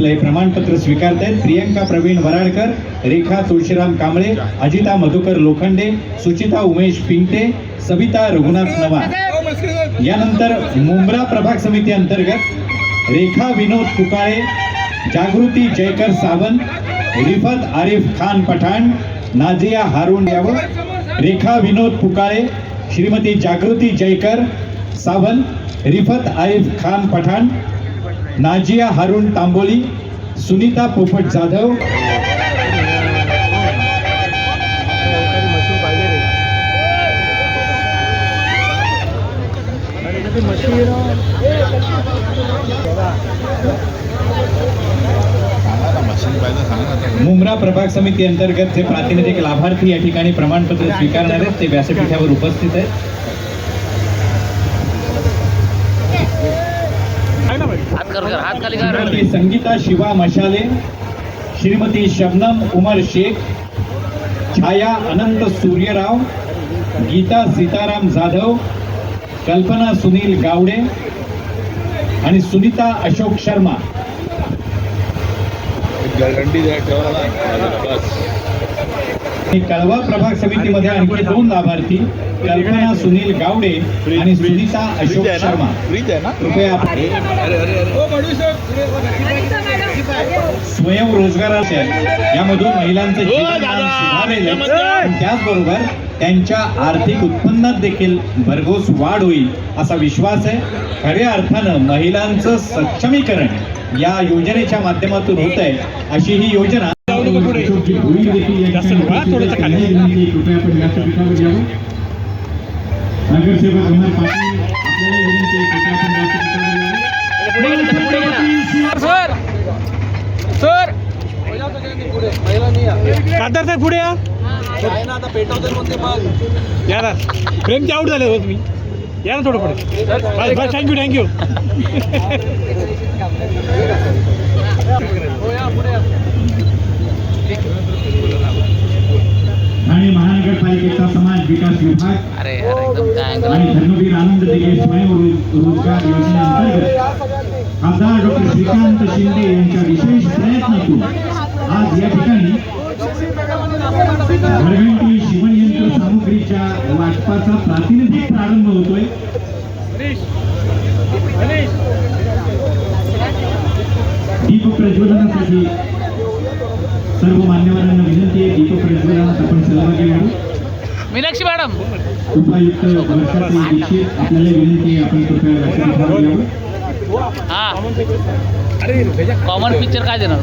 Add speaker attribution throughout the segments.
Speaker 1: प्रमाणपत्र स्वीकारत आहेत प्रियंका प्रवीण वराडकर रेखा तुळशीराम कांबळे अजिता मधुकर लोखंडे सुचिता उमेश पिंगटे सविता रघुनाथ नवार यानंतर मुंब्रा प्रभाग समिती अंतर्गत रेखा विनोद कुकाळे जागृती जयकर सावंत रिफत आरिफ खान पठाण नाझिया हारून यावं रेखा विनोद कुकाळे श्रीमती जागृती जयकर सावंत रिफत आरिफ खान पठाण नाजिया हारून तांबोली सुनीता पोपट जाधव मुंब्रा प्रभाग समिती अंतर्गत जे प्रातिनिधिक लाभार्थी या ठिकाणी प्रमाणपत्र स्वीकारणार आहेत ते व्यासपीठावर उपस्थित आहेत. श्रीमती संगीता शिवा मशाले श्रीमती शबनम उमर शेख छाया अनंत सूर्यराव गीता सीताराम जाधव कल्पना सुनील गावडे आणि सुनीता अशोक शर्मा
Speaker 2: गरंडी ठेवा बस
Speaker 1: आणि कळवा प्रभाग समितीमध्ये आणखी दोन लाभार्थी कल्पना सुनील गावडे आणि सुनीता अशोक शर्मा. कृपया
Speaker 2: अरे
Speaker 1: स्वयंरोजगाराच्या यामधून महिलांचं
Speaker 2: हो.
Speaker 1: सुधारेल. त्याचबरोबर त्यांच्या आर्थिक उत्पन्नात देखील भरघोस वाढ होईल असा विश्वास आहे. खऱ्या अर्थानं महिलांचं सक्षमीकरण या योजनेच्या माध्यमातून होत आहे अशी ही योजना यावं.
Speaker 3: पुढे पुढे. गेले सर
Speaker 4: साहेब पुढे. या या ना प्रेमचे आऊट झाले हो तुम्ही या ना थोडं पुढे बस बस thank you thank you
Speaker 1: Thane महानगरपालिकेचा समाज विकास विभाग आणि धर्मवीर आनंद दिघे स्वयं रोज- रोजगार योजनेअंतर्गत खासदार डॉक्टर श्रीकांत शिंदे यांच्या विशेष प्रयत्नातून आज या ठिकाणी घरघंटी शिवणयंत्र सामुग्रीच्या वाटपाचा प्रातिनिधिक प्रारंभ होतोय. दीप प्रज्वलनासाठी सर्व मान्यवरांना विनंती आहे प्रज्वलनात आपण सहभागी व्हावं.
Speaker 3: मीनाक्षी मॅडम.
Speaker 1: उपायुक्त दीक्षित आपल्याला विनंती आहे आपण कृपया
Speaker 3: हा. कॉमन पिक्चर काय देणार?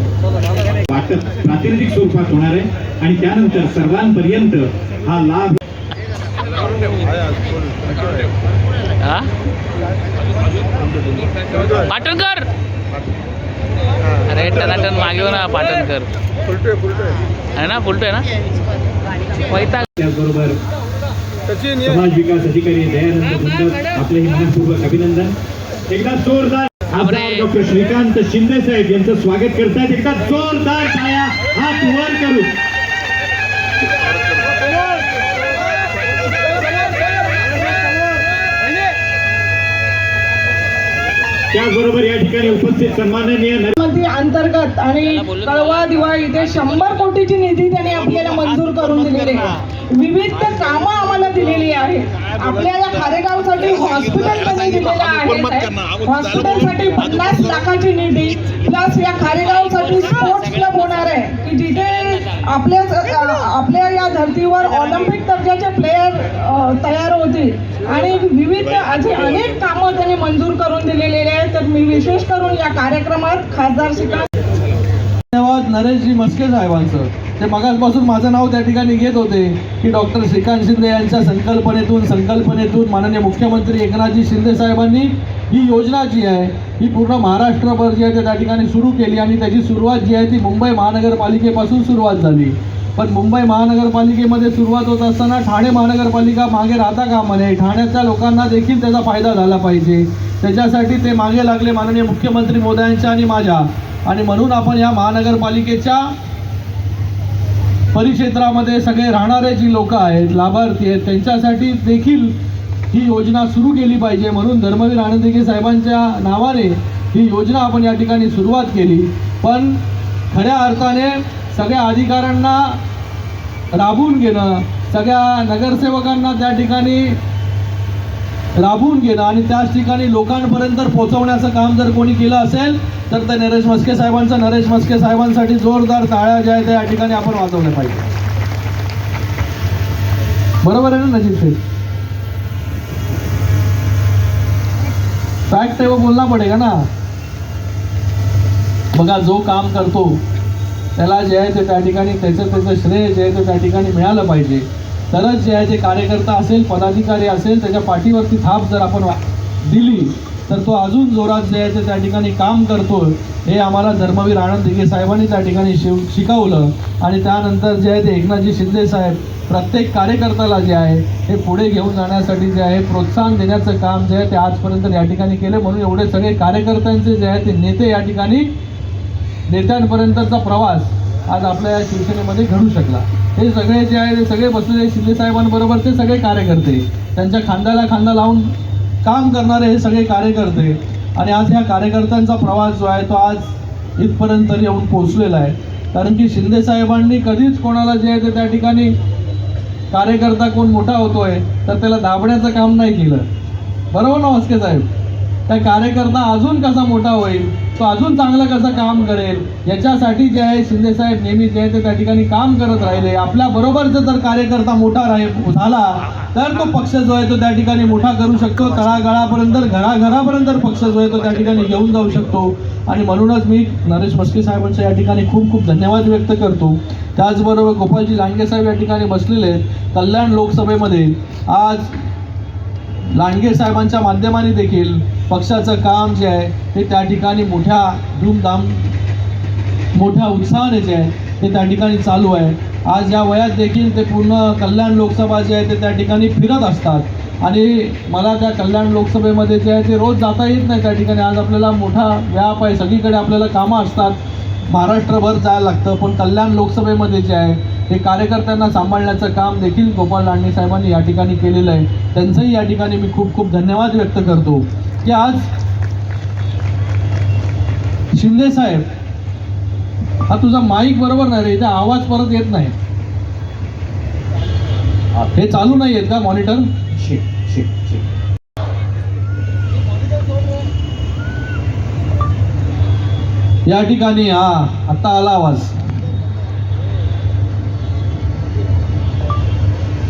Speaker 1: वाटप प्रातिनिधिक स्वरूपात होणार आहे आणि त्यानंतर सर्वांपर्यंत हा लाभ
Speaker 3: हा? पाटणकर! अरे टनाटन मागे ना पाटणकर. आहे ना ना? वैताग.
Speaker 1: त्याचबरोबर समाज विकास अधिकारी दयानंद मुंडक आपले हे मनपूर्वक अभिनंदन. एकदा जोरदार डॉक्टर श्रीकांत शिंदे साहेब यांचं स्वागत करतायत. एकदा जोरदार टाळ्या हात वर करू त्याचबरोबर या ठिकाणी उपस्थित सन्माननीय नरेंद्र
Speaker 5: मध्ये अंतर्गत आणि कळवा दिवाळी इथे शंभर कोटीची निधी त्यांनी आपल्याला मंजूर करून दिलेली आहे. विविध कामं आम्हाला दिलेली आहेत आपल्या या खारेगावसाठी हॉस्पिटल त्यांनी दिलेलं आहे. हॉस्पिटलसाठी पन्नास लाखाची निधी प्लस या खारेगावसाठी स्पोर्ट्स क्लब होणार आहे. की जिथे आपल्या आपल्या या धर्तीवर ऑलिम्पिक दर्जाचे प्लेयर तयार होतील. आणि विविध अशी अनेक कामं त्यांनी मंजूर करून दिलेली आहेत. तर मी विशेष करून या कार्यक्रमात खासदार श्रीकांत
Speaker 6: धन्यवाद नरेशजी मस्के साहेबांचं. ते मगासपासून माझं नाव त्या ठिकाणी घेत होते की डॉक्टर श्रीकांत शिंदे यांच्या संकल्पनेतून संकल्पनेतून माननीय मुख्यमंत्री एकनाथजी शिंदे साहेबांनी ही योजना जी आहे ही पूर्ण महाराष्ट्रभर जी आहे ते त्या ठिकाणी सुरू केली आणि त्याची सुरुवात जी आहे ती मुंबई महानगरपालिकेपासून सुरुवात झाली. पण मुंबई महानगरपालिकेमध्ये सुरुवात होत असताना ठाणे महानगरपालिका मागे राहता कामा नये ठाण्याच्या लोकांना देखील त्याचा फायदा झाला पाहिजे. त्याच्यासाठी ते मागे लागले माननीय मुख्यमंत्री मोदयांच्या आणि माझ्या. आणि म्हणून आपण या महानगरपालिकेच्या परिक्षेत्रामध्ये सगळे राहणारे जी लोक आहेत लाभार्थी आहेत त्यांच्यासाठी देखील ही योजना सुरू केली पाहिजे. म्हणून धर्मवीर आनंदगे साहेबांच्या नावाने ही योजना आपण या ठिकाणी सुरुवात केली. पण खऱ्या अर्थाने सगळ्या अधिकाऱ्यांना राबून घेणं सगळ्या नगरसेवकांना त्या ठिकाणी राबून घेणं आणि त्याच ठिकाणी लोकांपर्यंत पोहोचवण्याचं काम जर कोणी केलं असेल तर ते नरेश मस्के साहेबांचं नरेश मस्के साहेबांसाठी जोरदार टाळ्या ज्या आहेत त्या ठिकाणी आपण वाजवल्या पाहिजे. बरोबर आहे ना नजीब शेख फॅक्ट आहे वो बोलना पडेगा ना? बघा जो काम करतो त्याला जे आहे ते त्या ठिकाणी त्याचं त्याचं श्रेय जे आहे ते त्या ठिकाणी मिळालं पाहिजे. तरच जे आहे ते कार्यकर्ता असेल पदाधिकारी असेल त्याच्या पाठीवरती थाप जर आपण वा- दिली तर तो अजून जोरात जे आहे ते त्या ठिकाणी काम करतो हे आम्हाला धर्मवीर आनंद दिघे साहेबांनी त्या ठिकाणी शिव शिकवलं. आणि त्यानंतर जे आहे ते एकनाथजी शिंदे साहेब प्रत्येक कार्यकर्त्याला जे आहे हे पुढे घेऊन जाण्यासाठी जे आहे प्रोत्साहन देण्याचं काम जे आहे ते आजपर्यंत या ठिकाणी केलं. म्हणून एवढे सगळे कार्यकर्त्यांचे जे आहे ते नेते या ठिकाणी नेत्यांपर्यंतचा प्रवास आज आपल्या या शिवसेनेमध्ये घडू शकला. हे सगळे जे आहे ते सगळे बसलेले शिंदेसाहेबांबरोबर ते सगळे कार्यकर्ते. त्यांच्या खांद्याला खांदा लावून काम करणारे हे सगळे कार्यकर्ते. आणि आज ह्या कार्यकर्त्यांचा प्रवास जो आहे तो आज इथपर्यंत येऊन पोहोचलेला आहे. कारण की शिंदेसाहेबांनी कधीच कोणाला जे आहे ते त्या ठिकाणी कार्यकर्ता कोण मोठा होतोय तर त्याला दाबण्याचं काम नाही केलं. बरोबर ना मस्के साहेब. तर कार्यकर्ता अजून कसा मोठा होईल तो अजून चांगलं कसं काम करेल याच्यासाठी जे आहे शिंदेसाहेब नेहमी जे आहे ते त्या ठिकाणी काम करत राहिले. आपल्याबरोबरचा जर कार्यकर्ता मोठा राहील झाला तर तो पक्ष जो आहे तो त्या ठिकाणी मोठा करू शकतो. तळागाळापर्यंत घराघरापर्यंत पक्ष जो आहे तो त्या ठिकाणी घेऊन जाऊ शकतो. आणि म्हणूनच मी नरेश मस्के साहेबांच्या या ठिकाणी खूप खूप धन्यवाद व्यक्त करतो. त्याचबरोबर गोपालजी लांडगे साहेब या ठिकाणी बसलेले आहेत. कल्याण लोकसभेमध्ये आज लांडगे साहेबांच्या माध्यमाने देखील पक्षाचं काम जे आहे ते त्या ठिकाणी मोठ्या धूमधाम मोठ्या उत्साहाने जे आहे ते त्या ठिकाणी चालू आहे. आज या वयात देखील ते पूर्ण कल्याण लोकसभा जे आहे ते त्या ठिकाणी फिरत असतात. आणि मला त्या कल्याण लोकसभेमध्ये जे आहे ते रोज जाता येत नाही त्या ठिकाणी. आज आपल्याला मोठा व्याप आहे. सगळीकडे आपल्याला कामं असतात. महाराष्ट्रभर जायला लागतं. पण कल्याण लोकसभेमध्ये जे आहे हे कार्यकर्त्यांना सांभाळण्याचं काम देखील गोपाल लांडे साहेबांनी या ठिकाणी केलेलं आहे. त्यांचंही या ठिकाणी मी खूप खूप धन्यवाद व्यक्त करतो. की आज शिंदे साहेब हा तुझा माईक बरोबर नाही रे इथे आवाज परत येत नाही. हे चालू नाही आहेत का मॉनिटर
Speaker 1: शिक शिक शिक
Speaker 6: या ठिकाणी हा आता आला आवाज.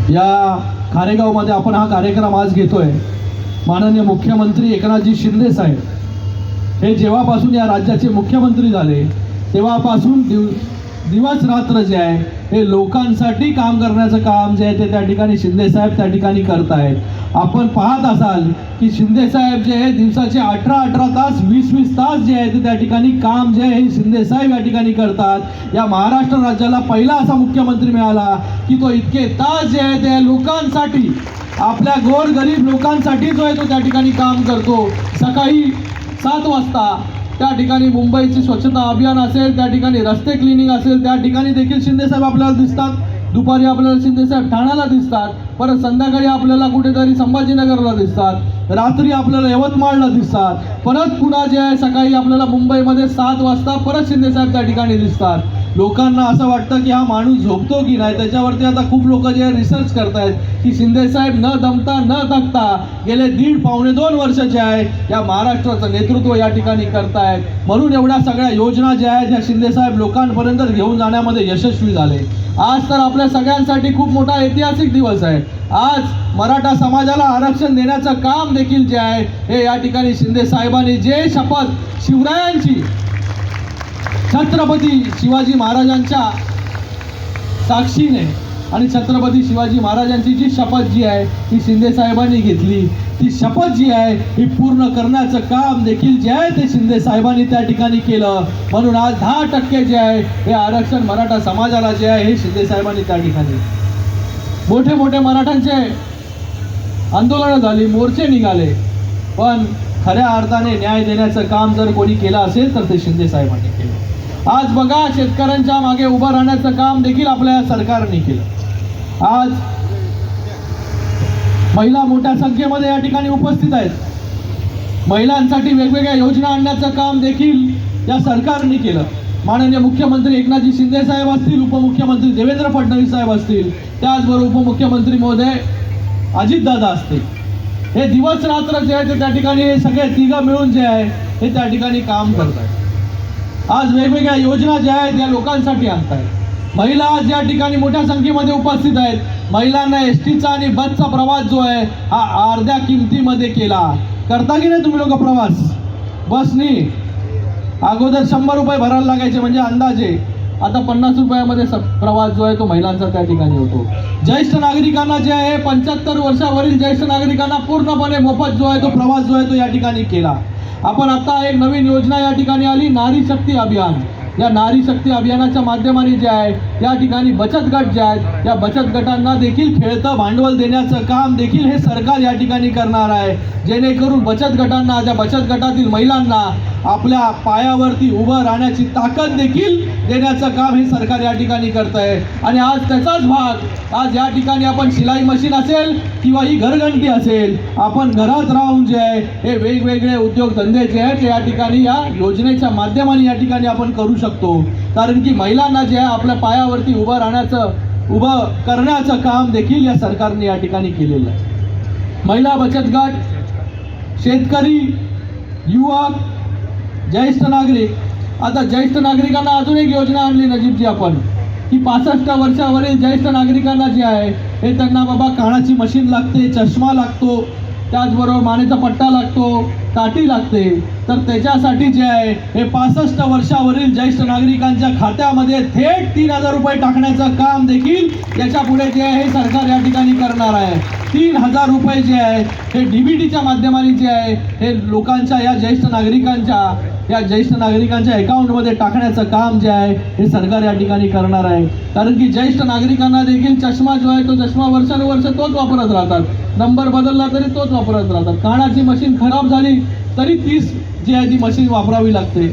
Speaker 6: या खारेगावमध्ये आपण हा कार्यक्रम आज घेतोय. माननीय मुख्यमंत्री एकनाथजी शिंदे साहेब हे जेव्हापासून या राज्याचे मुख्यमंत्री झाले तेव्हापासून दिव दिवस रात्र जे आहे हे लोकांसाठी काम करण्याचं काम जे आहे ते त्या ठिकाणी शिंदेसाहेब त्या ठिकाणी करत आहेत आपण पाहत असाल की शिंदे साहेब जे आहे दिवसाचे अठरा अठरा तास वीस वीस तास जे आहे ते त्या ठिकाणी काम जे आहे हे शिंदेसाहेब या ठिकाणी करतात. या महाराष्ट्र राज्याला पहिला असा मुख्यमंत्री मिळाला की तो इतके तास जे आहे ते लोकांसाठी आपल्या गोर गरीब लोकांसाठी जो आहे तो त्या ठिकाणी काम करतो. सकाळी सात वाजता त्या ठिकाणी मुंबईची स्वच्छता अभियान असेल त्या ठिकाणी रस्ते क्लिनिंग असेल त्या ठिकाणी देखील शिंदेसाहेब आपल्याला दिसतात. दुपारी आपल्याला शिंदेसाहेब ठाण्याला दिसतात. परत संध्याकाळी आपल्याला कुठेतरी संभाजीनगरला दिसतात. रात्री आपल्याला यवतमाळला दिसतात. परत पुन्हा जे आहे सकाळी आपल्याला मुंबईमध्ये सात वाजता परत शिंदेसाहेब त्या ठिकाणी दिसतात. लोकांना असं वाटतं की हा माणूस झोपतो की नाही? त्याच्यावरती आता खूप लोक जे रिसर्च रिसर्च करतायत की शिंदेसाहेब न दमता न थकता गेले दीड पावणे दोन वर्षाचे आहे. या महाराष्ट्राचं नेतृत्व या ठिकाणी करतायत. म्हणून एवढ्या सगळ्या योजना ज्या आहेत ह्या शिंदेसाहेब लोकांपर्यंत घेऊन जाण्यामध्ये यशस्वी झाले. आज तर आपल्या सगळ्यांसाठी खूप मोठा ऐतिहासिक दिवस आहे. आज मराठा समाजाला आरक्षण देण्याचं काम देखील जे आहे हे या ठिकाणी शिंदे साहेबांनी जे शपथ शिवरायांची छत्रपती शिवाजी महाराजांच्या साक्षीने आणि छत्रपती शिवाजी महाराजांची जी शपथ जी आहे ती शिंदे साहेबांनी घेतली. ती शपथ जी आहे ही पूर्ण करण्याचं काम देखील जे आहे ते शिंदे साहेबांनी त्या ठिकाणी केलं. म्हणून आज दहा टक्के जे आहे हे आरक्षण मराठा समाजाला जे आहे हे शिंदे साहेबांनी त्या ठिकाणी मोठे मोठे मराठ्यांचे आंदोलनं झाली मोर्चे निघाले. पण खऱ्या अर्थाने न्याय देण्याचं काम जर कोणी केलं असेल तर ते शिंदे साहेबांनी केलं. आज बघा शेतकऱ्यांच्या मागे उभं राहण्याचं काम देखील आपल्या सरकारने केलं. आज महिला मोठ्या संख्येमध्ये या ठिकाणी उपस्थित आहेत. महिलांसाठी वेगवेगळ्या योजना आणण्याचं काम देखील या सरकारने केलं. माननीय मुख्यमंत्री एकनाथजी शिंदे साहेब असतील उपमुख्यमंत्री देवेंद्र फडणवीस साहेब असतील त्याचबरोबर उपमुख्यमंत्री महोदय अजितदादा असतील. हे दिवस रात्र जे आहे ते त्या ठिकाणी हे सगळे तिघं मिळून जे आहे हे त्या ठिकाणी काम करत आहेत आज वेगवेगळ्या योजना ज्या आहेत या लोकांसाठी आणतायत. महिला आज या ठिकाणी मोठ्या संख्येमध्ये उपस्थित आहेत. महिलांना एस टीचा आणि बसचा प्रवास जो आहे हा अर्ध्या किमतीमध्ये केला. करता की नाही तुम्ही लोक प्रवास? बसनी? अगोदर शंभर रुपये भरायला लागायचे म्हणजे अंदाजे. आता पन्नास रुपयामध्ये स प्रवास जो आहे तो महिलांचा त्या ठिकाणी होतो. ज्येष्ठ नागरिकांना जे आहे पंच्याहत्तर वर्षावरील ज्येष्ठ नागरिकांना पूर्णपणे मोफत जो आहे तो प्रवास जो आहे तो या ठिकाणी केला. आपण आता एक नवीन योजना या ठिकाणी आली नारी शक्ती अभियान. या नारी शक्ती अभियानाच्या माध्यमाने जे आहे या ठिकाणी बचत गट जे आहेत या बचत गटांना देखील खेळतं भांडवल देण्याचं काम देखील हे सरकार या ठिकाणी करणार आहे. जेणेकरून बचत गटांना ज्या बचत गटातील महिलांना आपल्या पायावरती उभं राहण्याची ताकद देखील देण्याचं काम हे सरकार या ठिकाणी करत आहे आणि आज त्याचाच भाग आज या ठिकाणी आपण शिलाई मशीन असेल किंवा ही घरघंटी असेल आपण घरात राहून जे आहे हे वेगवेगळे उद्योगधंदे जे आहेत ते या ठिकाणी या योजनेच्या माध्यमाने या ठिकाणी आपण करू शकतो. कारण की महिलांना जे आहे आपल्या पायावरती उभं राहण्याचं उभं करण्याचं काम देखील या सरकारने या ठिकाणी केलेलं आहे. महिला बचत गट शेतकरी युवक ज्येष्ठ नागरिक. आता ज्येष्ठ नागरिकांना अजून एक योजना आणली नजीबची आपण. की पासष्ट वर्षावरील ज्येष्ठ नागरिकांना जे आहे हे त्यांना बाबा कानाची मशीन लागते चष्मा लागतो. त्याचबरोबर मानेचा पट्टा लागतो काठी लागते. तर त्याच्यासाठी जे आहे हे पासष्ट वर्षावरील ज्येष्ठ नागरिकांच्या खात्यामध्ये थेट तीन हजार रुपये टाकण्याचं काम देखील याच्यापुढे जे आहे हे सरकार या ठिकाणी करणार आहे. तीन हजार रुपये जे आहे हे डी बी टीच्या माध्यमाने जे आहे हे लोकांच्या या ज्येष्ठ नागरिकांच्या या ज्येष्ठ नागरिकांच्या अकाउंटमध्ये टाकण्याचं काम जे आहे हे सरकार या ठिकाणी करणार आहे. कारण की ज्येष्ठ नागरिकांना देखील चष्मा जो आहे तो चष्मा वर्षानुवर्ष तोच वापरत राहतात. नंबर बदलला तरी तोच वापरत राहतात. कानाची मशीन खराब झाली तरी तीच जी आहे ती मशीन वापरावी लागते.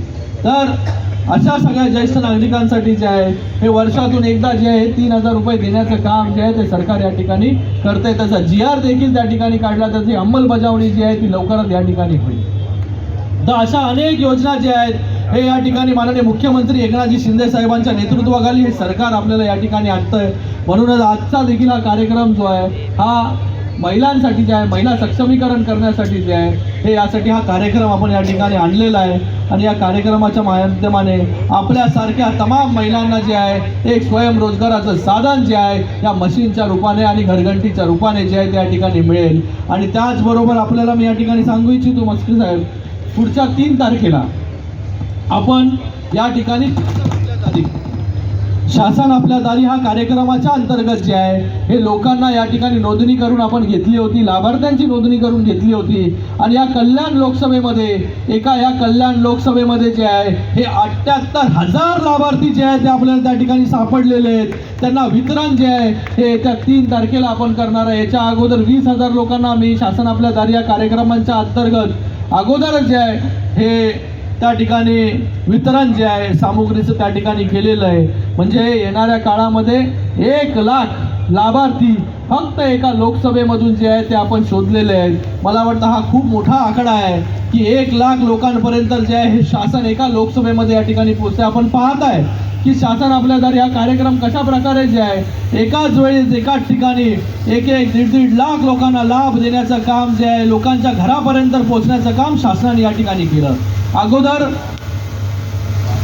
Speaker 6: तर अशा सगळ्या ज्येष्ठ नागरिकांसाठी जे आहे हे वर्षातून एकदा जे आहे तीन हजार रुपये देण्याचं काम जे आहे ते सरकार या ठिकाणी करते त्याचा जी आर देखील त्या ठिकाणी काढला त्याची अंमलबजावणी जी आहे ती लवकरच या ठिकाणी होईल. तर अशा अनेक योजना ज्या आहेत हे या ठिकाणी माननीय मुख्यमंत्री एकनाथजी शिंदे साहेबांच्या नेतृत्वाखाली हे सरकार आपल्याला या ठिकाणी आणतंय. म्हणूनच आजचा देखील हा कार्यक्रम जो आहे हा महिलांसाठी जे आहे महिला सक्षमीकरण करण्यासाठी जे आहे हे यासाठी हा कार्यक्रम आपण या ठिकाणी आणलेला आहे. आणि या कार्यक्रमाच्या माध्यमाने आपल्यासारख्या तमाम महिलांना जे आहे एक स्वयंरोजगाराचं साधन जे आहे या मशीनच्या रूपाने आणि घरघंटीच्या रूपाने जे आहे त्या ठिकाणी मिळेल. आणि त्याचबरोबर आपल्याला मी या ठिकाणी सांगू इच्छितो मस्करी साहेब पुढच्या तीन तारखेला आपण या ठिकाणी शासन आपल्या दारी हा कार्यक्रमाच्या अंतर्गत जे आहे हे लोकांना या ठिकाणी नोंदणी करून आपण घेतली होती लाभार्थ्यांची नोंदणी करून घेतली होती. आणि या कल्याण लोकसभेमध्ये एका या कल्याण लोकसभेमध्ये जे आहे हे अठ्ठ्याहत्तर हजार लाभार्थी जे आहे ते आपल्याला त्या ठिकाणी सापडलेले आहेत. त्यांना वितरण जे आहे हे येत्या तीन तारखेला आपण करणार आहे. याच्या अगोदर वीस हजार लोकांना मी शासन आपल्या दारी या कार्यक्रमांच्या अंतर्गत अगोदरच जे आहे हे त्या ठिकाणी वितरण जे आहे सामुग्रीचं त्या ठिकाणी केलेलं आहे. म्हणजे येणाऱ्या काळामध्ये एक लाख लाभार्थी फक्त एका लोकसभेमधून जे आहे ते आपण शोधलेले आहेत. मला वाटतं हा खूप मोठा आकडा आहे की एक लाख लोकांपर्यंत जे आहे हे शासन एका लोकसभेमध्ये या ठिकाणी पोहोचते आपण पाहत आहे की शासन आपल्या हा कार्यक्रम कशा प्रकारे जे आहे एकाच वेळेस एकाच ठिकाणी एक एक दीड दीड लाख लोकांना लाभ देण्याचं काम जे आहे लोकांच्या घरापर्यंत पोहोचण्याचं काम शासनाने या ठिकाणी केलं. अगोदर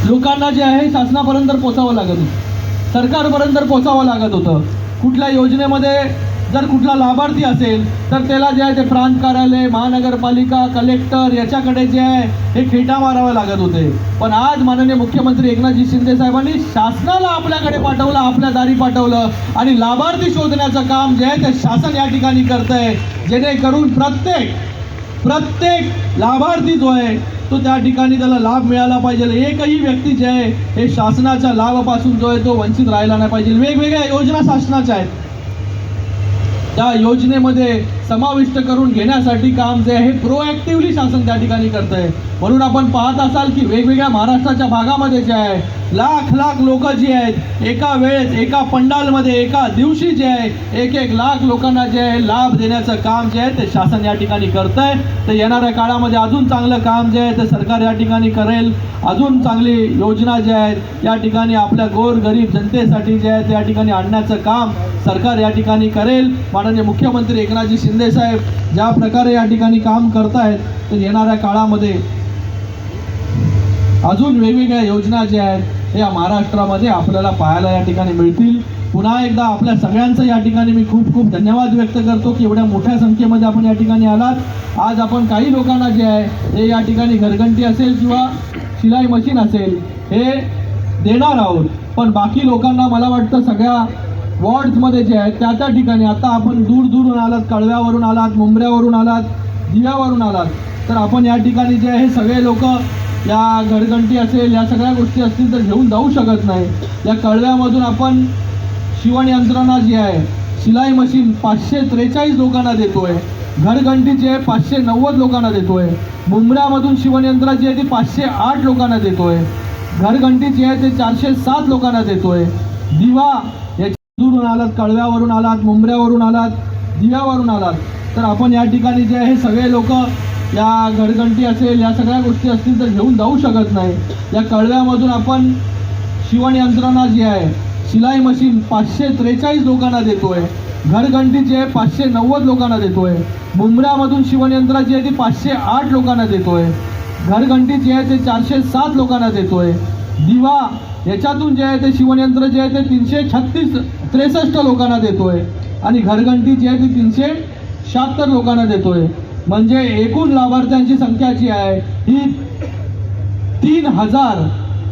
Speaker 6: लोकांना जे आहे शासनापर्यंत पोचावं लागत होतं. सरकारपर्यंत पोचावं लागत होतं. कुठल्या योजनेमध्ये जर कुठला लाभार्थी असेल तर त्याला जे आहे ते प्रांत कार्यालय महानगरपालिका कलेक्टर याच्याकडे जे आहे हे खेटा मारावे लागत होते. पण आज माननीय मुख्यमंत्री एकनाथजी शिंदे साहेबांनी शासनाला आपल्याकडे पाठवलं आपल्या दारी पाठवलं आणि लाभार्थी शोधण्याचं काम जे आहे ते शासन या ठिकाणी करत आहे जेणेकरून प्रत्येक प्रत्येक लाभार्थी जो आहे तो त्या ठिकाणी त्याला लाभ मिळाला पाहिजे. एकही व्यक्ती जे आहे हे शासनाच्या लाभापासून जो आहे तो वंचित राहिला नाही पाहिजे. वेगवेगळ्या योजना शासनाच्या आहेत. त्या योजनेमध्ये समाविष्ट करून घेण्यासाठी काम जे आहे प्रोॲक्टिव्हली शासन त्या ठिकाणी करत आहे म्हणून आपण पाहत असाल की वेगवेगळ्या महाराष्ट्राच्या भागामध्ये जे आहे लाख लाख लोक जी आहेत एका वेळेस एका पंडालमध्ये एका दिवशी जे आहे एक एक लाख लोकांना जे आहे लाभ देण्याचं काम जे आहे ते शासन या ठिकाणी करत आहे तर येणाऱ्या काळामध्ये अजून चांगलं काम जे आहे ते सरकार या ठिकाणी करेल. अजून चांगली योजना ज्या आहेत या ठिकाणी आपल्या गोरगरीब जनतेसाठी जे आहे त्या ठिकाणी आणण्याचं काम सरकार या ठिकाणी करेल. माननीय मुख्यमंत्री एकनाथजी शिंदेसाहेब ज्या प्रकारे या ठिकाणी काम करतायत तर येणाऱ्या काळामध्ये अजून वेगवेगळ्या योजना ज्या आहेत या महाराष्ट्रामध्ये आपल्याला पाहायला या ठिकाणी मिळतील. पुन्हा एकदा आपल्या सगळ्यांचं या ठिकाणी मी खूप खूप धन्यवाद व्यक्त करतो की एवढ्या मोठ्या संख्येमध्ये आपण या ठिकाणी आलात. आज आपण काही लोकांना जे आहे हे या ठिकाणी घरघंटी असेल किंवा शिलाई मशीन असेल हे देणार आहोत. पण बाकी लोकांना मला वाटतं सगळ्या वॉर्ड्समध्ये जे आहेत त्या त्या ठिकाणी आता आपण दूर दूरून आलात कळव्यावरून आलात मुंबऱ्यावरून आलात दिव्यावरून आलात. तर आपण या ठिकाणी जे आहे सगळे लोक या घरघंटी असेल या सगळ्या गोष्टी असतील तर घेऊन जाऊ शकत नाही. या कळव्यामधून आपण शिवण यंत्रणा जी आहे शिलाई मशीन पाचशे त्रेचाळीस लोकांना देतोय. घरघंटी जी आहे पाचशे नव्वद लोकांना देतो आहे मुंबऱ्यामधून शिवणयंत्रा जी आहे ती पाचशे आठ लोकांना देतोय. घरघंटी जी आहे ते चारशे सात लोकांना देतो आहे दिवा दूरून आलात कळव्यावरून आलात मुंबऱ्यावरून आलात दिव्यावरून आलात तर आपण या ठिकाणी जे आहे सगळे लोक या घरघंटी असेल या सगळ्या गोष्टी असतील तर घेऊन जाऊ शकत नाही. या कळव्यामधून आपण शिवण यंत्रणा जी आहे शिलाई मशीन पाचशे त्रेचाळीस लोकांना देतोय घरघंटी जी आहे पाचशे नव्वद लोकांना देतोय मुंबऱ्यामधून शिवणयंत्रा जी आहे ती पाचशे आठ लोकांना देतोय घरघंटी जी आहे ते चारशे सात लोकांना देतोय दिवा याच्यातून जे आहे ते शिवणयंत्र जे आहे ते तीनशे छत्तीस त्रेसष्ट लोकांना देतोय. आणि घरघंटी जी आहे ती तीनशे शहात्तर लोकांना देतोय. म्हणजे एकूण लाभार्थ्यांची संख्या जी आहे ही तीन हजार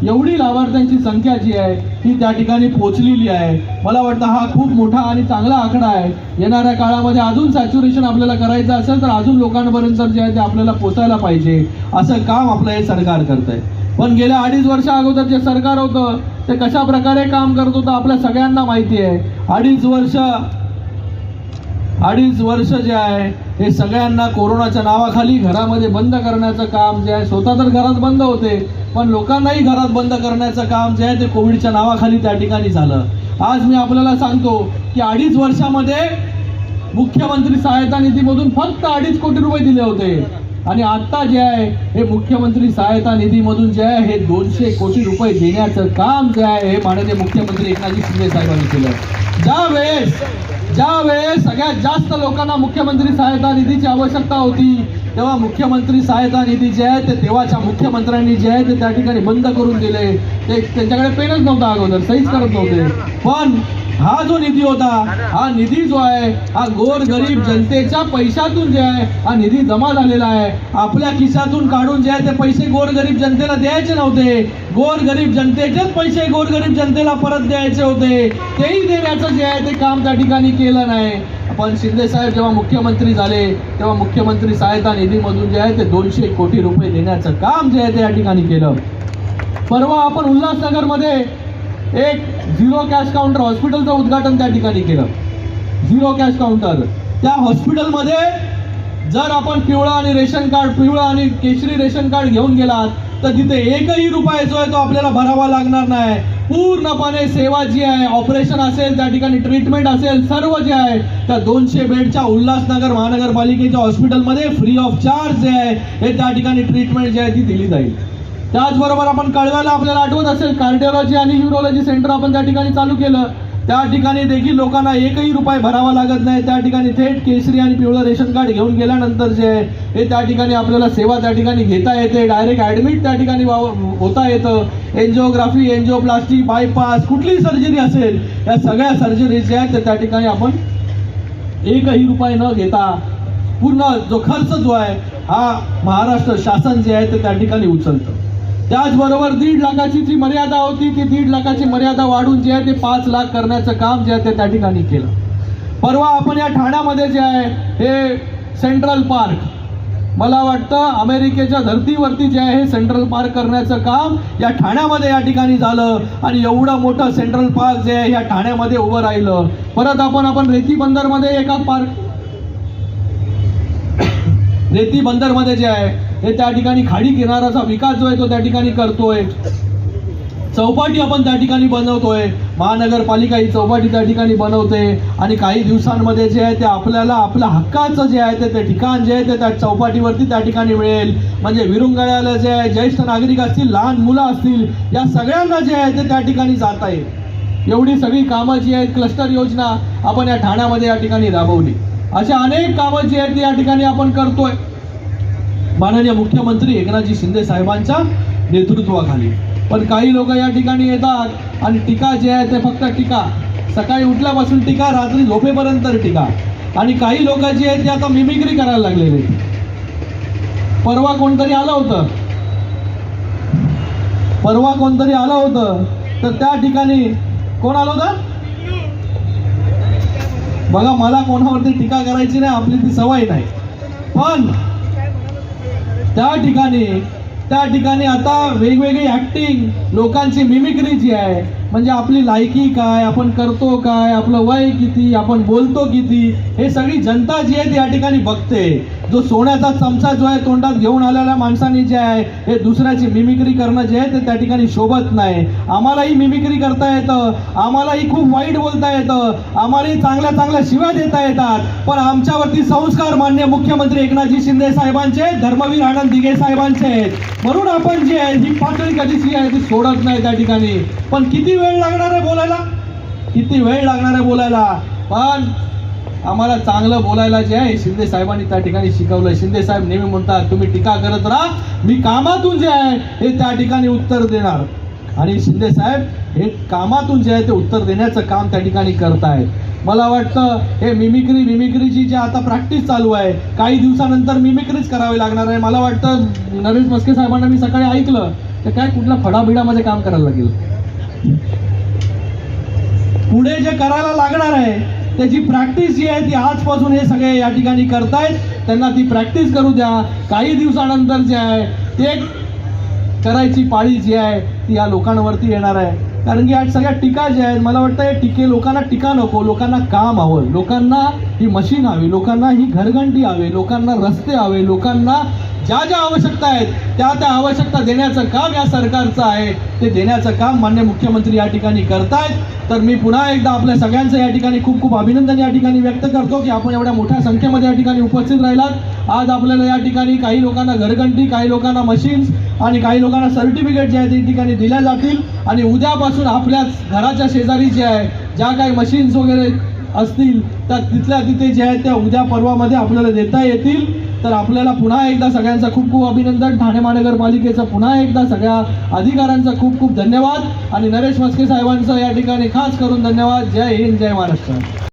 Speaker 6: एवढी लाभार्थ्यांची संख्या जी आहे ही त्या ठिकाणी पोचलेली आहे. मला वाटतं हा खूप मोठा आणि चांगला आकडा आहे. येणाऱ्या काळामध्ये अजून सॅच्युरेशन आपल्याला करायचं असेल तर अजून लोकांपर्यंत जे आहे ते आपल्याला पोचायला पाहिजे. असं काम आपलं हे सरकार करत आहे पण गेल्या अडीच वर्षा अगोदर जे सरकार होतं ते कशा प्रकारे काम करत होतं आपल्या सगळ्यांना माहिती आहे. अडीच वर्ष अडीच वर्ष जे आहे हे सगळ्यांना कोरोनाच्या नावाखाली घरामध्ये बंद करण्याचं काम जे आहे स्वतः तर घरात बंद होते पण लोकांनाही घरात बंद करण्याचं काम जे आहे ते कोविडच्या नावाखाली त्या ठिकाणी झालं. आज मी आपल्याला सांगतो की अडीच वर्षामध्ये मुख्यमंत्री सहायता निधीमधून फक्त अडीच कोटी रुपये दिले होते. आणि आत्ता जे आहे हे मुख्यमंत्री सहायता निधीमधून जे आहे हे दोनशे कोटी रुपये देण्याचं काम जे आहे हे माननीय मुख्यमंत्री एकनाथजी शिंदे साहेबांनी केलं ज्या वेळेस ज्या वेळेस सगळ्यात जास्त लोकांना मुख्यमंत्री सहायता निधीची आवश्यकता होती तेव्हा मुख्यमंत्री सहायता निधी जे आहे ते तेव्हाच्या मुख्यमंत्र्यांनी जे आहे ते त्या ठिकाणी बंद करून दिले. ते त्यांच्याकडे पेनच नव्हता अगोदर सहीच करत नव्हते. पण हा जो निधी होता हा निधी जो आहे हा गोर गरीब जनतेच्या पैशातून जे आहे हा निधी जमा झालेला आहे. आपल्या खिशातून काढून जे आहे ते पैसे गोर गरीब जनतेला द्यायचे नव्हते. गोर गरीब जनतेचेच पैसे गोर गरीब जनतेला परत द्यायचे होते. तेही देण्याचं जे आहे ते काम त्या ठिकाणी केलं नाही. पण शिंदे साहेब जेव्हा मुख्यमंत्री झाले तेव्हा मुख्यमंत्री सहायता निधीमधून जे आहे ते दोनशे कोटी रुपये देण्याचं काम जे आहे ते या ठिकाणी केलं. परवा आपण उल्हासनगरमध्ये एक झिरो कॅश काउंटर हॉस्पिटलचं उद्घाटन त्या ठिकाणी केलं. झिरो कॅश काउंटर त्या हॉस्पिटलमध्ये जर आपण पिवळा आणि रेशन कार्ड पिवळं आणि केशरी रेशन कार्ड घेऊन गेलात तर तिथे एकही रुपया जो आहे तो आपल्याला भरावा लागणार नाही. पूर्णपणे सेवा जी आहे ऑपरेशन असेल त्या ठिकाणी ट्रीटमेंट असेल सर्व जे आहे त्या दोनशे बेडच्या उल्हासनगर महानगरपालिकेच्या हॉस्पिटलमध्ये फ्री ऑफ चार्ज जे आहे हे त्या ठिकाणी ट्रीटमेंट जी आहे ती दिली जाईल. त्याचबरोबर आपण कळव्याला आपल्याला आठवत असेल कार्डिओलॉजी आणि युरोलॉजी सेंटर आपण त्या ठिकाणी चालू केलं त्या ठिकाणी देखील लोकांना एकही रुपये भरावा लागत नाही. त्या ठिकाणी थेट केसरी आणि पिवळं रेशन कार्ड घेऊन गेल्यानंतर जे आहे हे त्या ठिकाणी आपल्याला सेवा त्या ठिकाणी घेता येते. डायरेक्ट ॲडमिट त्या ठिकाणी होता येतं. एन्जिओग्राफी एन्जिओप्लास्टी बायपास कुठलीही सर्जरी असेल या सगळ्या सर्जरी ज्या आहेत त्या ठिकाणी आपण एकही रुपये न घेता पूर्ण जो खर्च जो आहे हा महाराष्ट्र शासन जे आहे ते त्या ठिकाणी उचलतं. त्याचबरोबर दीड लाखाची जी मर्यादा होती ती दीड लाखाची मर्यादा वाढून जी आहे ते पाच लाख करण्याचं काम जे आहे ते त्या ठिकाणी केलं. परवा आपण या ठाण्यामध्ये जे आहे हे सेंट्रल पार्क मला वाटतं अमेरिकेच्या धर्तीवरती जे आहे हे सेंट्रल पार्क करण्याचं काम या ठाण्यामध्ये या ठिकाणी झालं आणि एवढं मोठं सेंट्रल पार्क जे आहे या ठाण्यामध्ये उभं राहिलं. परत आपण आपण रेती बंदरमध्ये एका पार्क रेती बंदरमध्ये जे आहे हे त्या ठिकाणी खाडी किनाराचा विकास जो आहे तो त्या ठिकाणी करतोय. चौपाटी आपण त्या ठिकाणी बनवतोय. महानगरपालिका ही चौपाटी त्या ठिकाणी बनवते. आणि काही दिवसांमध्ये जे आहे ते आपल्याला आपल्या हक्काचं जे आहे ते ते ठिकाण जे आहे ते त्या चौपाटीवरती त्या ठिकाणी मिळेल. म्हणजे विरुंगळ्याला जे आहे ज्येष्ठ नागरिक असतील लहान मुलं असतील या सगळ्यांना जे आहे ते त्या ठिकाणी जाता येईल. एवढी सगळी कामं जी आहेत क्लस्टर योजना आपण या ठाण्यामध्ये या ठिकाणी राबवली. अशा अनेक कामं जी आहेत ती या ठिकाणी आपण करतोय. माननीय मुख्यमंत्री एकनाथजी शिंदे साहेबांच्या नेतृत्वाखाली. पण काही लोक या ठिकाणी येतात आणि टीका जे आहे ते फक्त टीका. सकाळी उठल्यापासून टीका रात्री झोपेपर्यंत टीका. आणि काही लोक जी आहेत ते आता मिमिक्री करायला लागलेले परवा कोणतरी आलं होतं. परवा कोणतरी आलं होतं. तर त्या ठिकाणी कोण आलं होतं? बघा मला कोणावरती टीका करायची नाही आपली ती सवय नाही. पण त्या ठिकाणी त्या ठिकाणी आता वेगवेगळी ॲक्टिंग लोकांची मिमिक्री जी आहे म्हणजे आपली लायकी काय आपण करतो काय आपलं वय किती आपण बोलतो किती हे सगळी जनता जी आहे ती या ठिकाणी बघते. जो सोन्याचा चमचा जो आहे तोंडात घेऊन आलेल्या माणसाने जे आहे हे दुसऱ्याची मिमिक्री करणं जे आहे ते त्या ठिकाणी शोभत नाही. आम्हालाही मिमिक्री करता येतं आम्हालाही खूप वाईट बोलता येतं आम्हालाही चांगल्या चांगल्या शिव्या देता येतात. पण आमच्यावरती संस्कार मान्य मुख्यमंत्री एकनाथजी शिंदे साहेबांचे धर्मवीर आनंद दिघे साहेबांचे आहेत. म्हणून आपण जे आहे ही पातळी कधीची आहे ती सोडत नाही त्या ठिकाणी. पण किती वेळ लागणार आहे बोलायला? किती वेळ लागणार आहे बोलायला? पण आम्हाला चांगलं बोलायला जे आहे शिंदे साहेबांनी त्या ठिकाणी शिकवलं. शिंदे साहेब नेहमी म्हणतात तुम्ही टीका करत राहा मी कामातून जे आहे हे त्या ठिकाणी उत्तर देणार. आणि शिंदे साहेब हे कामातून जे आहे ते उत्तर देण्याचं काम त्या ठिकाणी करतायत. मला वाटतं हे मिमिक्री मिमिक्रीची जी आता प्रॅक्टिस चालू आहे काही दिवसानंतर मिमिक्रीच करावी लागणार आहे. मला वाटतं नरेश मस्के साहेबांना मी सकाळी ऐकलं तर काय कुठल्या फडाबिडामध्ये काम करायला लागेल? पुढे जे करायला लागणार आहे त्याची प्रॅक्टिस जी आहे ती आजपासून हे सगळे या ठिकाणी करतायत. त्यांना ती प्रॅक्टिस करू द्या. काही दिवसानंतर जे आहे ते करायची पाळी जी आहे ती या लोकांवरती येणार आहे. कारण की आज सगळ्या टीका ज्या आहेत मला वाटतं हे टीके लोकांना टीका नको लोकांना काम हवं. लोकांना ही मशीन हवी लोकांना ही घरघंटी हवी लोकांना रस्ते हवे लोकांना ज्या ज्या आवश्यकता आहेत त्या त्या आवश्यकता देण्याचं काम या सरकारचं आहे. ते देण्याचं काम मान्य मुख्यमंत्री या ठिकाणी करतायत. तर मी पुन्हा एकदा आपल्या सगळ्यांचं या ठिकाणी खूप खूप अभिनंदन या ठिकाणी व्यक्त करतो की आपण एवढ्या मोठ्या संख्येमध्ये या ठिकाणी उपस्थित राहिलात. आज आपल्याला या ठिकाणी काही लोकांना घरघंटी काही लोकांना मशीन्स आणि काही लोकांना सर्टिफिकेट जे आहे ते ठिकाणी दिल्या जातील. आणि उद्यापासून आपल्याच घराच्या शेजारी जे आहे ज्या काही मशीन्स वगैरे असतील तर तिथल्या तिथे जे आहेत त्या उद्या परवामध्ये आपल्याला देता येतील. तर आपल्याला पुन्हा एकदा सगळ्यांचं खूप खूप अभिनंदन. ठाणे महानगरपालिकेचं पुन्हा एकदा सगळ्या अधिकाऱ्यांचं खूप खूप धन्यवाद. आणि नरेश मस्के साहेबांचं या ठिकाणी खास करून धन्यवाद. जय हिंद जय महाराष्ट्र.